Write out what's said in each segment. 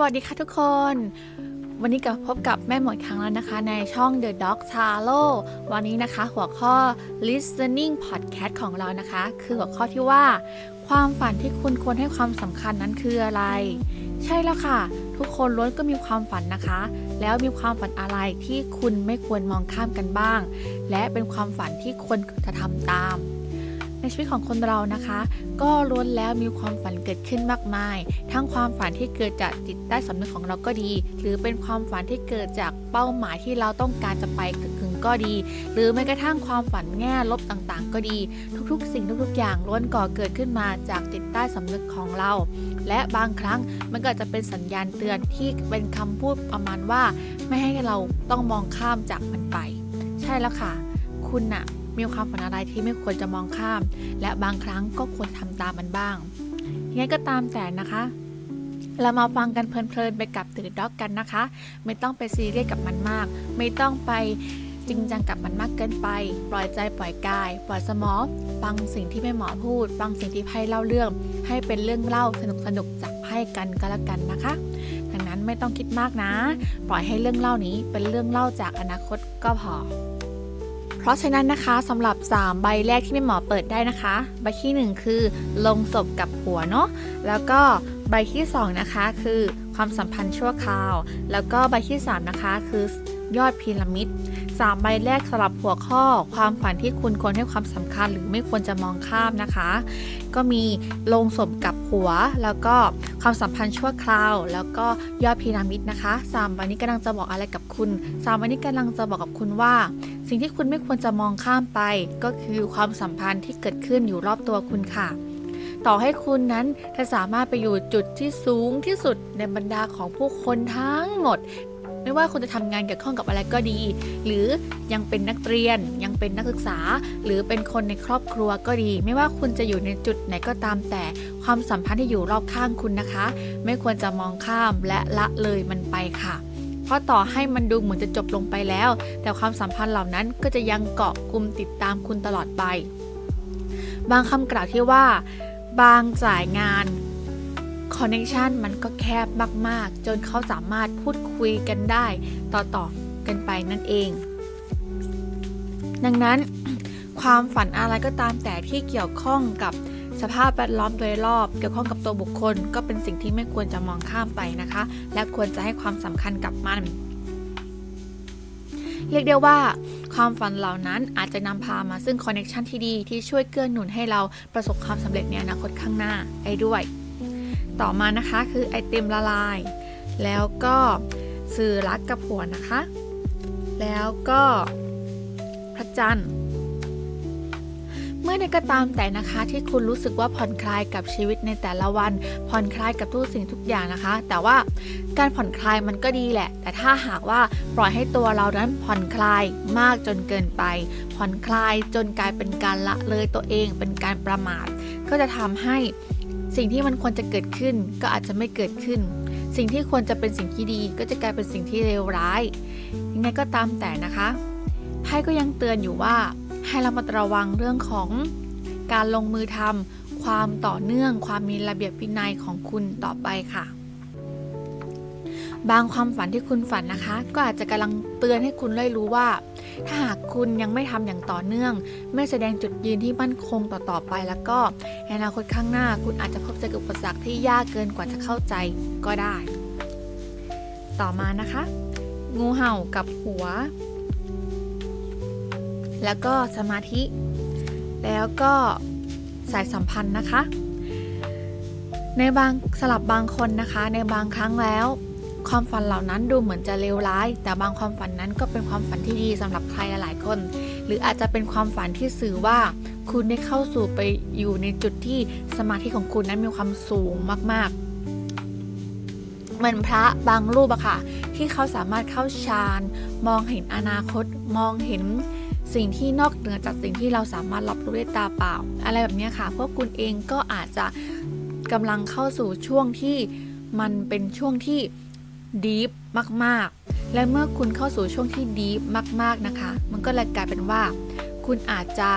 วัสดีค่ะทุกคน วันนี้กับพบกับแม่หมดครั้งแล้วนะคะ ในช่อง The Dog t a l o วันนี้นะคะหัวข้อ listening podcast ของเรานะคะ คือหัวข้อที่ว่า ความฝันที่คุณควรให้ความสำคัญนั้นคืออะไร ใช่แล้วค่ะ ทุกคนล้วนก็มีความฝันนะคะ แล้วมีความฝันอะไรที่คุณไม่ควรมองข้ามกันบ้าง และเป็นความฝันที่ควรจะทำตาม ในชีวิตของคนเรานะคะ ก็ล้วนแล้วมีความฝันเกิดขึ้นมากมาย ทั้งความฝันที่เกิดจากจิตใต้สำนึกของเราก็ดี หรือเป็นความฝันที่เกิดจากเป้าหมายที่เราต้องการจะไปถึงก็ดี หรือแม้กระทั่งความฝันแง่ลบต่างๆ ก็ดี ทุกๆ สิ่งทุกๆ อย่างล้วนก่อเกิดขึ้นมาจากจิตใต้สำนึกของเรา และบางครั้งมันก็จะเป็นสัญญาณเตือนที่เป็นคำพูดประมาณว่า ไม่ให้เราต้องมองข้ามจากมันไป ใช่แล้วค่ะ คุณน่ะ มีความฝันอะไรที่ไม่ควรจะมองข้าม และบางครั้งก็ควรทำตามมันบ้างยังไงก็ตามแต่นะคะ เรามาฟังกันเพลินๆไปกับตื่นด็อกกันนะคะ ไม่ต้องไปซีเรียสกับมันมาก ไม่ต้องไปจริงจังกับมันมากเกินไป ปล่อยใจปล่อยกาย ปล่อยสมองฟังสิ่งที่แม่หมอพูด ฟังสิ่งที่ไพ่เล่าเรื่อง ให้เป็นเรื่องเล่าสนุกๆจากไพ่กันก็แล้วกันนะคะดังนั้นไม่ต้องคิดมากนะ ปล่อยให้เรื่องเล่านี้เป็นเรื่องเล่าจากอนาคตก็พอ เพราะฉะนั้นนะคะสำหรับ 3 ใบแรกที่แม่หมอเปิดได้นะคะ ใบที่ 1 คือลงศพกับหัวเนาะแล้วก็ใบที่ 2 นะคะคือความสัมพันธ์ชั่วคราว แล้วก็ใบที่ 3 นะคะคือยอดพีระมิด3ใบแรกสำหรับหัวข้อ ความฝันที่คุณควรให้ความสำคัญหรือไม่ควรจะมองข้ามนะคะ ก็มีลงศพกับหัว แล้วก็ความสัมพันธ์ชั่วคราว แล้วก็ยอดพีระมิดนะคะ3ใบนี้กำลังจะบอกอะไรกับคุณ3ใบนี้กำลังจะบอกกับคุณว่า สิ่งที่คุณไม่ควรจะมองข้ามไป ก็คือความสัมพันธ์ที่เกิดขึ้นอยู่รอบตัวคุณค่ะ ต่อให้คุณนั้นจะสามารถไปอยู่จุดที่สูงที่สุดในบรรดาของผู้คนทั้งหมด ไม่ว่าคุณจะทำงานเกี่ยวข้องกับอะไรก็ดี หรือยังเป็นนักเรียน ยังเป็นนักศึกษา หรือเป็นคนในครอบครัวก็ดี ไม่ว่าคุณจะอยู่ในจุดไหนก็ตามแต่ความสัมพันธ์ที่อยู่รอบข้างคุณนะคะ ไม่ควรจะมองข้ามและละเลยมันไปค่ะ ราะต่อให้มันดูเหมือนจะจบลงไปแล้ว แต่ความสัมพันธ์เหล่านั้นก็จะยังเกาะกลุ่มติดตามคุณตลอดไป บางคำกล่าวที่ว่า บางสายงานคอนเนคชันมันก็แคบมาก ๆ จนเขาสามารถพูดคุยกันได้ต่อ ๆ กันไปนั่นเอง ดังนั้นความฝันอะไรก็ตามแต่ที่เกี่ยวข้องกับ สภาพแวดล้อมโดยรอบเกี่ยวข้องกับตัวบุคคล ก็เป็นสิ่งที่ไม่ควรจะมองข้ามไปนะคะ และควรจะให้ความสำคัญกับมัน เรียกได้ว่าความฝันเหล่านั้นอาจจะนำพามาซึ่งคอนเน t ชันที่ดีที่ช่วยเกื้อหนุนให้เราประสบความสำเร็จในอนาคตข้างหน้าได้ด้วย ต่อมานะคะคือไอติมละลาย แล้วก็สื่อรักกับผัวนะคะ แล้วก็พระจันทร์ เมื่อใดก็ตามแต่นะคะที่คุณรู้สึกว่าผ่อนคลายกับชีวิตในแต่ละวัน ผ่อนคลายกับทุกสิ่งทุกอย่างนะคะ แต่ว่าการผ่อนคลายมันก็ดีแหละ แต่ถ้าหากว่าปล่อยให้ตัวเรานั้นผ่อนคลายมากจนเกินไป ผ่อนคลายจนกลายเป็นการละเลยตัวเอง เป็นการประมาท ก็จะทำให้สิ่งที่มันควรจะเกิดขึ้น ก็อาจจะไม่เกิดขึ้น สิ่งที่ควรจะเป็นสิ่งที่ดี ก็จะกลายเป็นสิ่งที่เลวร้ายยังไงก็ตามแต่นะคะไพ่ก็ยังเตือนอยู่ว่า ให้เรามาระวังเรื่องของการลงมือทำความต่อเนื่อง ความมีระเบียบวินัยของคุณต่อไปค่ะ บางความฝันที่คุณฝันนะคะ ก็อาจจะกำลังเตือนให้คุณได้รู้ว่า ถ้าหากคุณยังไม่ทำอย่างต่อเนื่อง ไม่แสดงจุดยืนที่มั่นคงต่อๆไป แล้วก็ในอนาคตข้างหน้า คุณอาจจะพบเจอกับอุปสรรคที่ยากเกินกว่าจะเข้าใจก็ได้ ต่อมานะคะ งูเห่ากับหัว แล้วก็สมาธิ แล้วก็สายสัมพันธ์นะคะ ในบางสลับบางคนนะคะ ในบางครั้งแล้ว ความฝันเหล่านั้นดูเหมือนจะเลวร้าย แต่บางความฝันนั้นก็เป็นความฝันที่ดีสำหรับใครหลายๆคน หรืออาจจะเป็นความฝันที่สื่อว่าคุณได้เข้าสู่ไปอยู่ในจุดที่สมาธิของคุณนั้นมีความสูงมาก ๆเหมือนพระบางรูปอะค่ะ ที่เขาสามารถเข้าฌาน มองเห็นอนาคต มองเห็น สิ่งที่นอกเหนือจากสิ่งที่เราสามารถรับรู้ด้วยตาเปล่า อะไรแบบนี้ค่ะ พวกคุณเองก็อาจจะกำลังเข้าสู่ช่วงที่มันเป็นช่วงที่ดีฟมากๆ และเมื่อคุณเข้าสู่ช่วงที่ดีฟมาก ๆนะคะ มันก็เลยกลายเป็นว่า คุณอาจจะ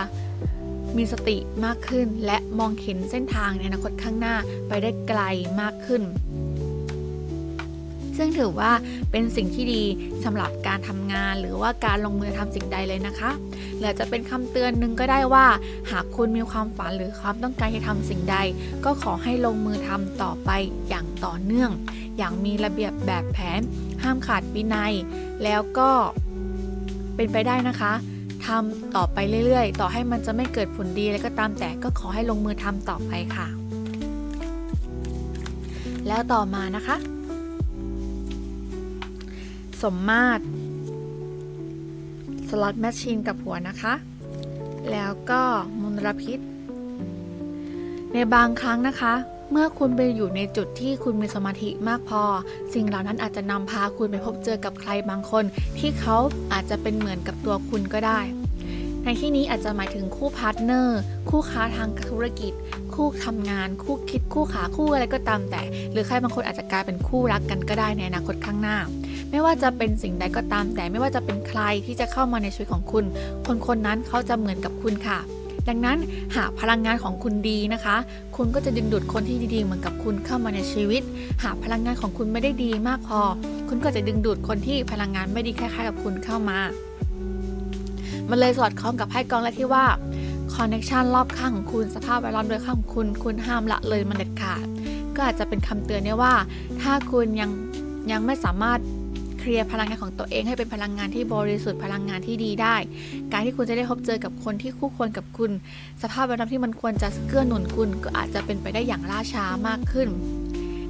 มีสติมากขึ้น และมองเห็นเส้นทางในอนาคตข้างหน้าไปได้ไกลมากขึ้น ซึ่งถือว่าเป็นสิ่งที่ดีสำหรับการทำงาน หรือว่าการลงมือทำสิ่งใดเลยนะคะหรือจะเป็นคำเตือนหนึ่งก็ได้ว่า หากคุณมีความฝันหรือความต้องการที่ทำสิ่งใด ก็ขอให้ลงมือทำต่อไปอย่างต่อเนื่อง อย่างมีระเบียบแบบแผน ห้ามขาดวินัย แล้วก็เป็นไปได้นะคะทำต่อไปเรื่อยๆ ต่อให้มันจะไม่เกิดผลดีอะไรก็ตามแต่ก็ขอให้ลงมือทำต่อไปค่ะ แล้วต่อมานะคะ สมมาตรสล็อตแมชชีนกับหัวนะคะ แล้วก็มลพิษ ในบางครั้งนะคะ เมื่อคุณไปอยู่ในจุดที่คุณมีสมาธิมากพอ สิ่งเหล่านั้นอาจจะนำพาคุณไปพบเจอกับใครบางคน ที่เขาอาจจะเป็นเหมือนกับตัวคุณก็ได้ ในที่นี้อาจจะหมายถึงคู่พาร์ทเนอร์ คู่ค้าทางธุรกิจ คู่ทำงาน คู่คิด คู่ขา คู่อะไรก็ตามแต่ หรือใครบางคนอาจจะกลายเป็นคู่รักกันก็ได้ในอนาคตข้างหน้า ไม่ว่าจะเป็นสิ่งใดก็ตาม แต่ไม่ว่าจะเป็นใครที่จะเข้ามาในชีวิตของคุณ คนคนนั้นเขาจะเหมือนกับคุณค่ะ ดังนั้นหากพลังงานของคุณดีนะคะ คุณก็จะดึงดูดคนที่ดีๆเหมือนกับคุณเข้ามาในชีวิต หากพลังงานของคุณไม่ได้ดีมากพอ คุณก็จะดึงดูดคนที่พลังงานไม่ดีคล้ายๆกับคุณเข้ามา มันเลยสอดคล้องกับไพ่กองและที่ว่าคอนเน t ชันรอบข้างของคุณสภาพแวดล้อมโดยข้างของคุณคุณห้ามละเลยมันเด็ดขาดก็อาจจะเป็นคำเตือนได้ว่า ถ้าคุณยังยังไม่สามารถ เคลียร์พลังงานของตัวเองให้เป็นพลังงานที่บริสุทธิ์พลังงานที่ดีได้ การที่คุณจะได้พบเจอกับคนที่คู่ควรกับคุณ สภาพแวดล้อมที่มันควรจะเกื้อหนุนคุณ ก็อาจจะเป็นไปได้อย่างล่าช้ามากขึ้น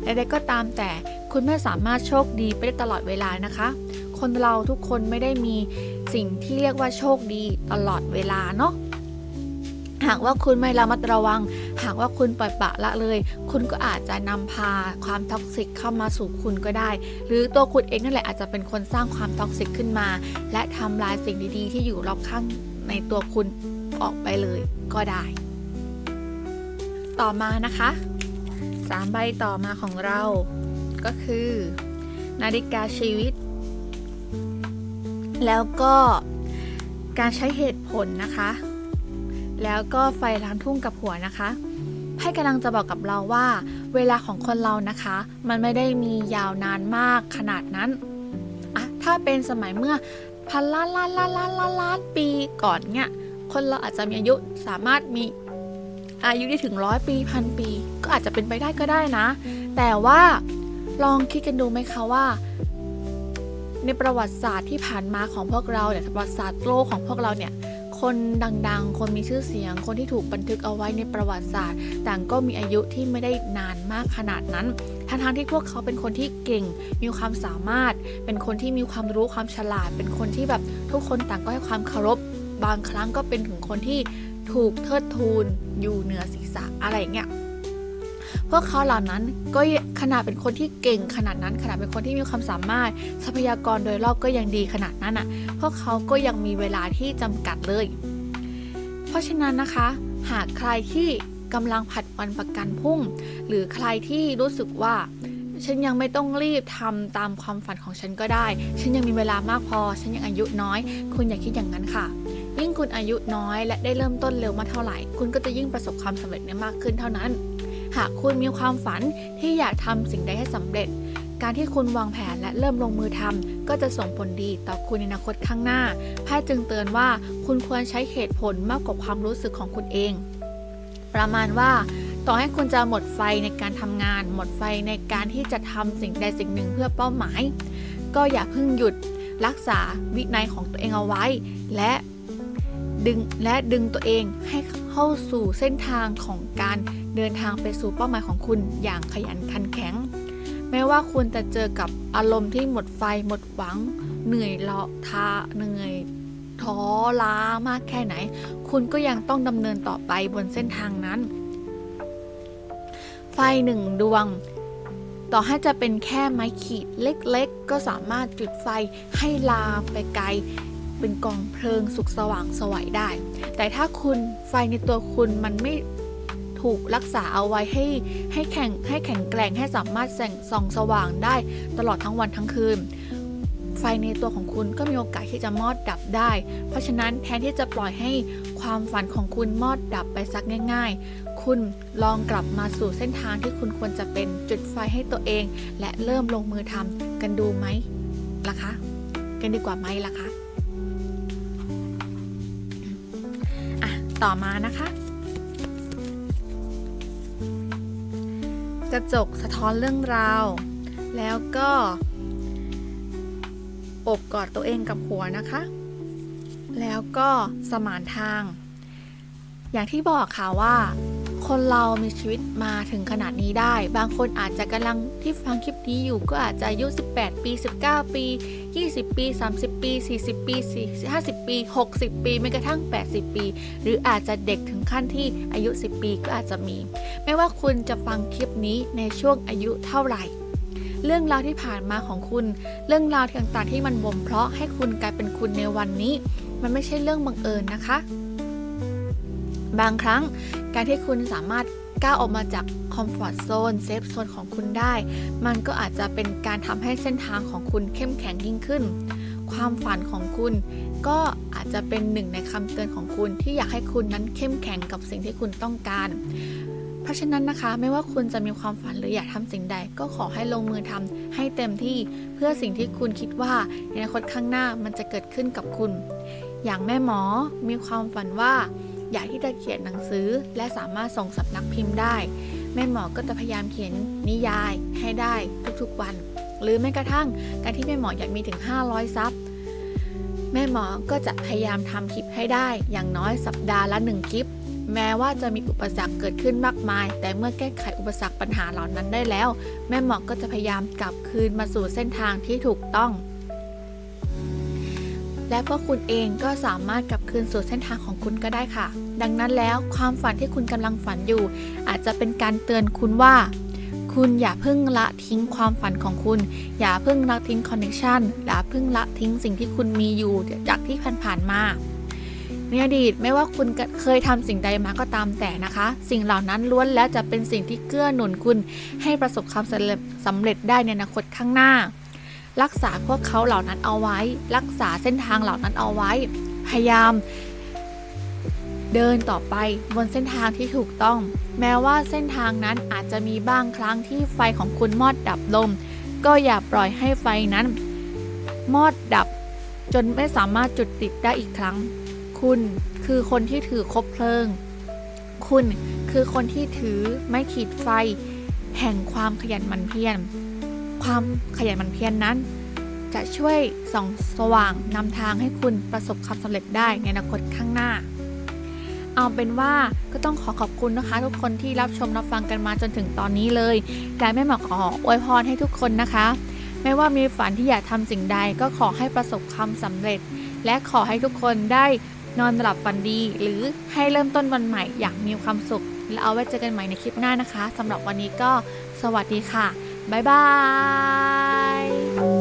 ใดๆก็ตามแต่คุณไม่สามารถโชคดีไปได้ตลอดเวลานะคะ คนเราทุกคนไม่ได้มีสิ่งที่เรียกว่าโชคดีตลอดเวลาเนาะ หากว่าคุณไม่ระมัดระวัง หากว่าคุณปล่อยปละละเลย คุณก็อาจจะนำพาความท็อกซิกเข้ามาสู่คุณก็ได้ หรือตัวคุณเองนั่นแหละอาจจะเป็นคนสร้างความท็อกซิกขึ้นมา และทำลายสิ่งดีๆ ที่อยู่รอบข้างในตัวคุณออกไปเลยก็ได้ ต่อมานะคะสามใบต่อมาของเรา ก็คือ นาฬิกาชีวิต แล้วก็การใช้เหตุผลนะคะ แล้วก็ไฟล้างทุ่งกับหัวนะคะไพ่กำลังจะบอกกับเราว่า เวลาของคนเรานะคะ มันไม่ได้มียาวนานมากขนาดนั้นอะถ้าเป็นสมัยเมื่อพันล้านล้านล้านล้านล้านล้านปีก่อนเนี่ยคนเราอาจจะมีอายุสามารถมีอายุได้ถึงร้อยปีพันปี ก็อาจจะเป็นไปได้ก็ได้นะ แต่ว่าลองคิดกันดูไหมคะว่า ในประวัติศาสตร์ที่ผ่านมาของพวกเราเนี่ยประวัติศาสตร์โลกของพวกเราเนี่ย คนดังๆ คนมีชื่อเสียง คนที่ถูกบันทึกเอาไว้ในประวัติศาสตร์ ต่างก็มีอายุที่ไม่ได้นานมากขนาดนั้นทั้งๆที่พวกเขาเป็นคนที่เก่ง มีความสามารถ เป็นคนที่มีความรู้ความฉลาด เป็นคนที่แบบทุกคนต่างก็ให้ความเคารพ บางครั้งก็เป็นถึงคนที่ถูกเทิดทูนอยู่เหนือศีรษะอะไรอย่างเงี้ย พวกเขาเหล่านั้นก็ขนาดเป็นคนที่เก่งขนาดนั้น ขนาดเป็นคนที่มีความสามารถทรัพยากรโดยรอบก็ยังดีขนาดนั้นอะ พวกเขาก็ยังมีเวลาที่จำกัดเลย เพราะฉะนั้นนะคะ หากใครที่กำลังผัดวันประกันพรุ่ง หรือใครที่รู้สึกว่าฉันยังไม่ต้องรีบทำตามความฝันของฉันก็ได้ ฉันยังมีเวลามากพอ ฉันยังอายุน้อย คุณอย่าคิดอย่างนั้นค่ะ ยิ่งคุณอายุน้อย และได้เริ่มต้นเร็วมากเท่าไหร่ คุณก็จะยิ่งประสบความสำเร็จได้มากขึ้นเท่านั้น หากคุณมีความฝันที่อยากทำสิ่งใดให้สำเร็จ การที่คุณวางแผนและเริ่มลงมือทำก็จะส่งผลดีต่อคุณในอนาคตข้างหน้าไพ่จึงเตือนว่าคุณควรใช้เหตุผลมากกว่าความรู้สึกของคุณเอง ประมาณว่าต่อให้คุณจะหมดไฟในการทำงาน หมดไฟในการที่จะทำสิ่งใดสิ่งหนึ่งเพื่อเป้าหมาย ก็อย่าเพิ่งหยุดรักษาวินัยของตัวเองเอาไว้ และดึงและดึงตัวเองให้เข้าสู่เส้นทางของการ เดินทางไปสู่เป้าหมายของคุณอย่างขยันขันแข็ง แม้ว่าคุณจะเจอกับอารมณ์ที่หมดไฟหมดหวัง เหนื่อยเลาะทาเหนื่อยท้อล้ามากแค่ไหน คุณก็ยังต้องดำเนินต่อไปบนเส้นทางนั้น ไฟหนึ่งดวง ต่อให้จะเป็นแค่ไม้ขีดเล็กๆ ก็สามารถจุดไฟให้ลามไปไกล เป็นกองเพลิงสุกสว่างสวัยได้ แต่ถ้าคุณไฟในตัวคุณมันไม่ ถูกรักษาเอาไว้ให้ให้แข็งให้แข็งแกร่งให้สามารถแสงส่องสว่างได้ตลอดทั้งวันทั้งคืน ไฟในตัวของคุณก็มีโอกาสที่จะมอดดับได้ เพราะฉะนั้นแทนที่จะปล่อยให้ความฝันของคุณมอดดับไปสักง่าย ๆ คุณลองกลับมาสู่เส้นทางที่คุณควรจะเป็นจุดไฟให้ตัวเอง และเริ่มลงมือทำกันดูไหมล่ะคะ กันดีกว่าไหมล่ะคะอะต่อมานะคะ ระจกสะท้อนเรื่องราว แล้วก็อบกอดตัวเองกับหัวนะคะ แล้วก็สมานทาง อย่างที่บอกค่ะว่า คนเรามีชีวิตมาถึงขนาดนี้ได้ บางคนอาจจะกำลังที่ฟังคลิปนี้อยู่ก็อาจจะอายุ 18 ปี 19 ปี 20 ปี 30 ปี 40 ปี 50 ปี 60 ปีแม้กระทั่ง 80 ปี หรืออาจจะเด็กถึงขั้นที่อายุ 10 ปีก็อาจจะมี ไม่ว่าคุณจะฟังคลิปนี้ในช่วงอายุเท่าไหร่ เรื่องราวที่ผ่านมาของคุณ เรื่องราวต่างๆที่มันบ่มเพาะให้คุณกลายเป็นคุณในวันนี้ มันไม่ใช่เรื่องบังเอิญนะคะ บางครั้ง การที่คุณสามารถก้าวออกมาจากคอมฟอร์ทโซนเซฟโซนของคุณได้ มันก็อาจจะเป็นการทำให้เส้นทางของคุณเข้มแข็งยิ่งขึ้น ความฝันของคุณ ก็อาจจะเป็นหนึ่งในคำเตือนของคุณที่อยากให้คุณนั้นเข้มแข็งกับสิ่งที่คุณต้องการ เพราะฉะนั้นนะคะ ไม่ว่าคุณจะมีความฝันหรืออยากทำสิ่งใด ก็ขอให้ลงมือทำให้เต็มที่เพื่อสิ่งที่คุณคิดว่าในอนาคตข้างหน้ามันจะเกิดขึ้นกับคุณ อย่างแม่หมอมีความฝันว่า อยากที่จะเขียนหนังสือ และสามารถส่งสำนักพิมพ์ได้ แม่หมอก็จะพยายามเขียนนิยายให้ได้ทุกๆวัน หรือแม้กระทั่งการที่แม่หมออยากมีถึง 500 ซับแม่หมอก็จะพยายามทำคลิปให้ได้อย่างน้อยสัปดาห์ละหนึ่งคลิปแม้ว่าจะมีอุปสรรคเกิดขึ้นมากมาย แต่เมื่อแก้ไขอุปสรรคปัญหาเหล่านั้นได้แล้ว แม่หมอก็จะพยายามกลับคืนมาสู่เส้นทางที่ถูกต้อง และพวกคุณเองก็สามารถกลับคืนสู่เส้นทางของคุณก็ได้ค่ะ ดังนั้นแล้วความฝันที่คุณกำลังฝันอยู่ อาจจะเป็นการเตือนคุณว่า คุณอย่าเพิ่งละทิ้งความฝันของคุณ อย่าเพิ่งละทิ้งคอนเนคชันอย่าเพิ่งละทิ้งสิ่งที่คุณมีอยู่จากที่ผ่านๆมาในอดีตไม่ว่าคุณเคยทำสิ่งใดมาก็ตามแต่นะคะ สิ่งเหล่านั้นล้วนแล้วจะเป็นสิ่งที่เกื้อหนุนคุณ ให้ประสบความสำเร็จสำเร็จได้ในอนาคตข้างหน้า รักษาพวกเขาเหล่านั้นเอาไว้ รักษาเส้นทางเหล่านั้นเอาไว้ พยายาม เดินต่อไปบนเส้นทางที่ถูกต้อง แม้ว่าเส้นทางนั้นอาจจะมีบ้างครั้งที่ไฟของคุณมอดดับลงก็อย่าปล่อยให้ไฟนั้น มอดดับ จนไม่สามารถจุดติดได้อีกครั้ง คุณคือคนที่ถือคบเพลิง คุณคือคนที่ถือไม่ขีดไฟ แห่งความขยันหมั่นเพียร ความขยันหมั่นเพียรนนั้น จะช่วยส่องสว่างนำทางให้คุณประสบความสำเร็จได้ในอนาคตข้างหน้า เอาเป็นว่าก็ต้องขอขอบคุณนะคะ ทุกคนที่รับชมรับฟังกันมาจนถึงตอนนี้เลยและแม่หมอขออวยพรให้ทุกคนนะคะ ไม่ว่ามีฝันที่อยากทำสิ่งใดก็ขอให้ประสบความสำเร็จ และขอให้ทุกคนได้นอนหลับฝันดี หรือให้เริ่มต้นวันใหม่อย่างมีความสุข และเอาไว้เจอกันใหม่ในคลิปหน้านะคะสำหรับวันนี้ก็สวัสดีค่ะ บ๊ายบาย